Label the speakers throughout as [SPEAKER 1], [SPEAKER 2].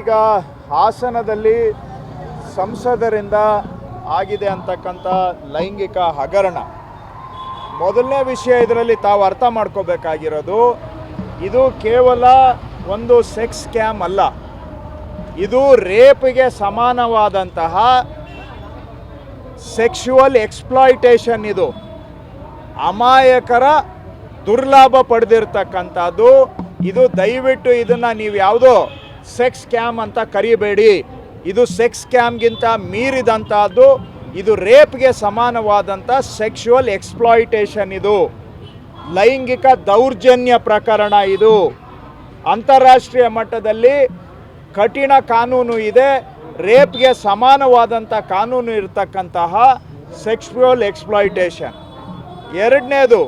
[SPEAKER 1] ಈಗ ಹಾಸನದಲ್ಲಿ ಸಂಸದರಿಂದ ಆಗಿದೆ ಅಂತಕ್ಕಂಥ ಲೈಂಗಿಕ ಹಗರಣ. ಮೊದಲನೇ ವಿಷಯ ಇದರಲ್ಲಿ ತಾವು ಅರ್ಥ ಮಾಡ್ಕೋಬೇಕಾಗಿರೋದು, ಇದು ಕೇವಲ ಒಂದು ಸೆಕ್ಸ್ ಸ್ಕ್ಯಾಮ್ ಅಲ್ಲ. ಇದು ರೇಪಿಗೆ ಸಮಾನವಾದಂತಹ ಸೆಕ್ಷುವಲ್ ಎಕ್ಸ್ಪ್ಲಾಯಿಟೇಷನ್ ಇದು. ಅಮಾಯಕರ ದುರ್ಲಾಭ ಪಡೆದಿರ್ತಕ್ಕಂಥದ್ದು. ಇದು ದಯವಿಟ್ಟು ಇದನ್ನು ನೀವು ಯಾವುದೋ ಸೆಕ್ಸ್ ಸ್ಕ್ಯಾಮ್ ಅಂತ ಕರಿಬೇಡಿ. ಇದು ಸೆಕ್ಸ್ ಸ್ಕ್ಯಾಮ್ಗಿಂತ ಮೀರಿದಂಥದ್ದು ಇದು ರೇಪ್ಗೆ ಸಮಾನವಾದಂಥ ಸೆಕ್ಷುವಲ್ ಎಕ್ಸ್ಪ್ಲಾಯಿಟೇಷನ್ ಇದು. ಲೈಂಗಿಕ ದೌರ್ಜನ್ಯ ಪ್ರಕರಣ ಇದು. ಅಂತಾರಾಷ್ಟ್ರೀಯ ಮಟ್ಟದಲ್ಲಿ ಕಠಿಣ ಕಾನೂನು ಇದೆ. ರೇಪ್ಗೆ ಸಮಾನವಾದಂಥ ಕಾನೂನು ಇರತಕ್ಕಂತಹ ಸೆಕ್ಷುವಲ್ ಎಕ್ಸ್ಪ್ಲಾಯಿಟೇಷನ್. ಎರಡನೇದು,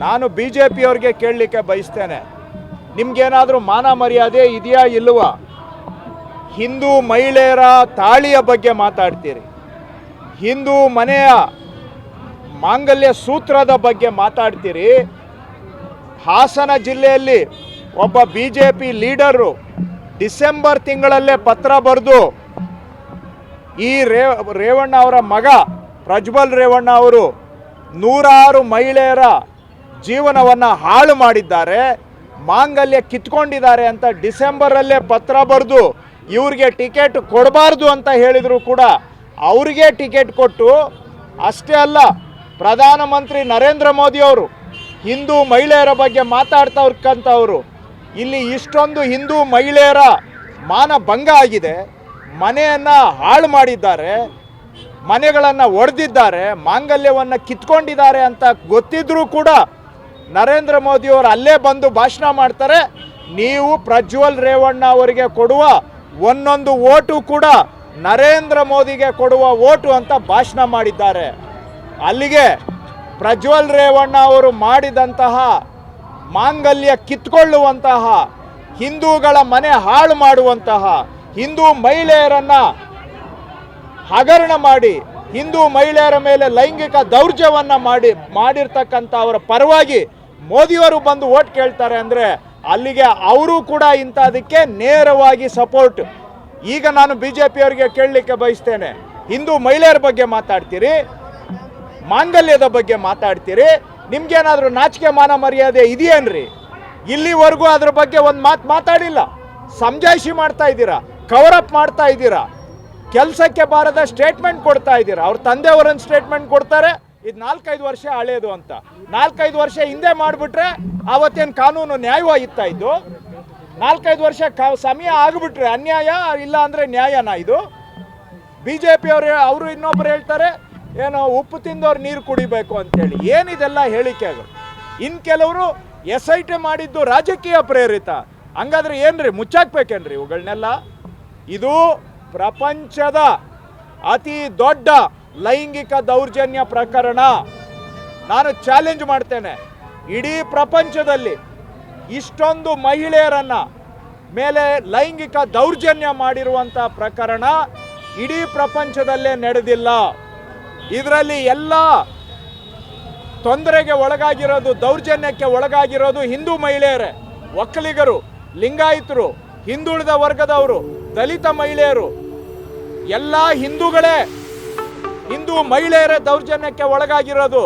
[SPEAKER 1] ನಾನು ಬಿ ಜೆ ಪಿಯವ್ರಿಗೆ ಕೇಳಲಿಕ್ಕೆ ಬಯಸ್ತೇನೆ. ನಿಮ್ಗೇನಾದರೂ ಮಾನ ಮರ್ಯಾದೆ ಇದೆಯಾ ಇಲ್ವಾ ಹಿಂದೂ ಮಹಿಳೆಯರ ತಾಳಿಯ ಬಗ್ಗೆ ಮಾತಾಡ್ತೀರಿ. ಹಿಂದೂ ಮನೆಯ ಮಾಂಗಲ್ಯ ಸೂತ್ರದ ಬಗ್ಗೆ ಮಾತಾಡ್ತೀರಿ. ಹಾಸನ ಜಿಲ್ಲೆಯಲ್ಲಿ ಒಬ್ಬ B J P leader December ತಿಂಗಳಲ್ಲೇ ಪತ್ರ ಬರೆದು ಈ ರೇ, ರೇವಣ್ಣ ಅವರ ಮಗ ಪ್ರಜ್ವಲ್ ರೇವಣ್ಣ ಅವರು ನೂರಾರು ಮಹಿಳೆಯರ ಜೀವನವನ್ನು ಹಾಳು ಮಾಡಿದ್ದಾರೆ. ಮಾಂಗಲ್ಯ ಕಿತ್ಕೊಂಡಿದ್ದಾರೆ ಅಂತ ಡಿಸೆಂಬರಲ್ಲೇ ಪತ್ರ ಬರೆದು ಇವ್ರಿಗೆ ಟಿಕೆಟ್ ಕೊಡಬಾರ್ದು ಅಂತ ಹೇಳಿದರೂ ಕೂಡ ಅವ್ರಿಗೆ ಟಿಕೆಟ್ ಕೊಟ್ಟು ಅಷ್ಟೇ ಅಲ್ಲ, ಪ್ರಧಾನಮಂತ್ರಿ ನರೇಂದ್ರ ಮೋದಿಯವರು ಹಿಂದೂ ಮಹಿಳೆಯರ ಬಗ್ಗೆ ಮಾತಾಡ್ತವ್ರಕ್ಕಂಥವ್ರು ಇಲ್ಲಿ ಇಷ್ಟೊಂದು ಹಿಂದೂ ಮಹಿಳೆಯರ ಮಾನ ಭಂಗ ಆಗಿದೆ, ಮನೆಯನ್ನು ಹಾಳು ಮಾಡಿದ್ದಾರೆ, ಮನೆಗಳನ್ನು ಒಡೆದಿದ್ದಾರೆ, ಮಾಂಗಲ್ಯವನ್ನು ಕಿತ್ಕೊಂಡಿದ್ದಾರೆ ಅಂತ ಗೊತ್ತಿದ್ರೂ ಕೂಡ ನರೇಂದ್ರ ಮೋದಿಯವರು ಅಲ್ಲೇ ಬಂದು ಭಾಷಣ ಮಾಡ್ತಾರೆ. ನೀವು ಪ್ರಜ್ವಲ್ ರೇವಣ್ಣ ಅವರಿಗೆ ಕೊಡುವ ಒಂದೊಂದು ಓಟು ಕೂಡ ನರೇಂದ್ರ ಮೋದಿಗೆ ಕೊಡುವ ಓಟು ಅಂತ ಭಾಷಣ ಮಾಡಿದ್ದಾರೆ. ಅಲ್ಲಿಗೆ ಪ್ರಜ್ವಲ್ ರೇವಣ್ಣ ಅವರು ಮಾಡಿದಂತಹ ಮಾಂಗಲ್ಯ ಕಿತ್ಕೊಳ್ಳುವಂತಹ, ಹಿಂದೂಗಳ ಮನೆ ಹಾಳು ಮಾಡುವಂತಹ, ಹಿಂದೂ ಮಹಿಳೆಯರನ್ನ ಹಗರಣ ಮಾಡಿ, ಹಿಂದೂ ಮಹಿಳೆಯರ ಮೇಲೆ ಲೈಂಗಿಕ ದೌರ್ಜವನ್ನ ಮಾಡಿ, ಮಾಡಿರ್ತಕ್ಕಂಥ ಅವರ ಪರವಾಗಿ ಮೋದಿಯವರು ಬಂದು ಓಟ್ ಕೇಳ್ತಾರೆ ಅಂದರೆ ಅಲ್ಲಿಗೆ ಅವರು ಕೂಡ ಇಂಥದಕ್ಕೆ ನೇರವಾಗಿ ಸಪೋರ್ಟ್. ಈಗ ನಾನು ಬಿ ಜೆ ಪಿಯವರಿಗೆ ಕೇಳಲಿಕ್ಕೆ ಬಯಸ್ತೇನೆ. ಹಿಂದೂ ಮಹಿಳೆಯರ ಬಗ್ಗೆ ಮಾತಾಡ್ತೀರಿ, ಮಾಂಗಲ್ಯದ ಬಗ್ಗೆ ಮಾತಾಡ್ತೀರಿ, ನಿಮ್ಗೇನಾದರೂ ನಾಚಿಕೆ ಮಾನ ಮರ್ಯಾದೆ ಇದೆಯೇನ್ರಿ ಇಲ್ಲಿವರೆಗೂ ಅದ್ರ ಬಗ್ಗೆ ಒಂದು ಮಾತು ಮಾತಾಡಿಲ್ಲ. ಸಮಜಾಯಿಷಿ ಮಾಡ್ತಾ ಇದ್ದೀರಾ? ಕವರ್ ಅಪ್ ಮಾಡ್ತಾ ಇದ್ದೀರಾ? ಕೆಲಸಕ್ಕೆ ಬಾರದ ಸ್ಟೇಟ್ಮೆಂಟ್ ಕೊಡ್ತಾ ಇದ್ದೀರಾ? ಅವ್ರ ತಂದೆಯವರನ್ನು ಸ್ಟೇಟ್ಮೆಂಟ್ ಕೊಡ್ತಾರೆ. ಇದು ನಾಲ್ಕೈದು ವರ್ಷ ಹಳೆಯದು ಅಂತ. ನಾಲ್ಕೈದು ವರ್ಷ ಹಿಂದೆ ಮಾಡಿಬಿಟ್ರೆ ಆವತ್ತೇನು ಕಾನೂನು ನ್ಯಾಯವಾಗಿತ್ತಾ ಇದ್ದು ನಾಲ್ಕೈದು ವರ್ಷ ಕ ಸಮಯ ಆಗಿಬಿಟ್ರೆ ಅನ್ಯಾಯ ಇಲ್ಲ ಅಂದರೆ ನ್ಯಾಯನಾ ಇದು? ಬಿ ಜೆ ಪಿಯವರು ಅವರು ಇನ್ನೊಬ್ಬರು ಹೇಳ್ತಾರೆ, ಏನೋ ಉಪ್ಪು ತಿಂದವ್ರು ನೀರು ಕುಡಿಬೇಕು ಅಂತೇಳಿ. ಏನಿದೆಲ್ಲ ಹೇಳಿಕೆಗಳು? ಇನ್ನು ಕೆಲವರು ಎಸ್ ಐ ಟಿ ಮಾಡಿದ್ದು ರಾಜಕೀಯ ಪ್ರೇರಿತ. ಹಂಗಾದ್ರೆ ಏನ್ರಿ, ಮುಚ್ಚಾಕ್ಬೇಕೇನ್ರಿ ಇವುಗಳನ್ನೆಲ್ಲ ಇದು ಪ್ರಪಂಚದ ಅತಿ ದೊಡ್ಡ ಲೈಂಗಿಕ ದೌರ್ಜನ್ಯ ಪ್ರಕರಣ. ನಾನು ಚಾಲೆಂಜ್ ಮಾಡ್ತೇನೆ. ಇಡೀ ಪ್ರಪಂಚದಲ್ಲಿ ಇಷ್ಟೊಂದು ಮಹಿಳೆಯರನ್ನ ಮೇಲೆ ಲೈಂಗಿಕ ದೌರ್ಜನ್ಯ ಮಾಡಿರುವಂಥ ಪ್ರಕರಣ ಇಡೀ ಪ್ರಪಂಚದಲ್ಲೇ ನಡೆದಿಲ್ಲ. ಇದರಲ್ಲಿ ಎಲ್ಲ ತೊಂದರೆಗೆ ಒಳಗಾಗಿರೋದು, ದೌರ್ಜನ್ಯಕ್ಕೆ ಒಳಗಾಗಿರೋದು ಹಿಂದೂ ಮಹಿಳೆಯರೇ. ಒಕ್ಕಲಿಗರು, ಲಿಂಗಾಯಿತರು, ಹಿಂದುಳಿದ ವರ್ಗದವರು, ದಲಿತ ಮಹಿಳೆಯರು, ಎಲ್ಲ ಹಿಂದೂಗಳೇ ಹಿಂದೂ ಮಹಿಳೆಯರ ದೌರ್ಜನ್ಯಕ್ಕೆ ಒಳಗಾಗಿರೋದು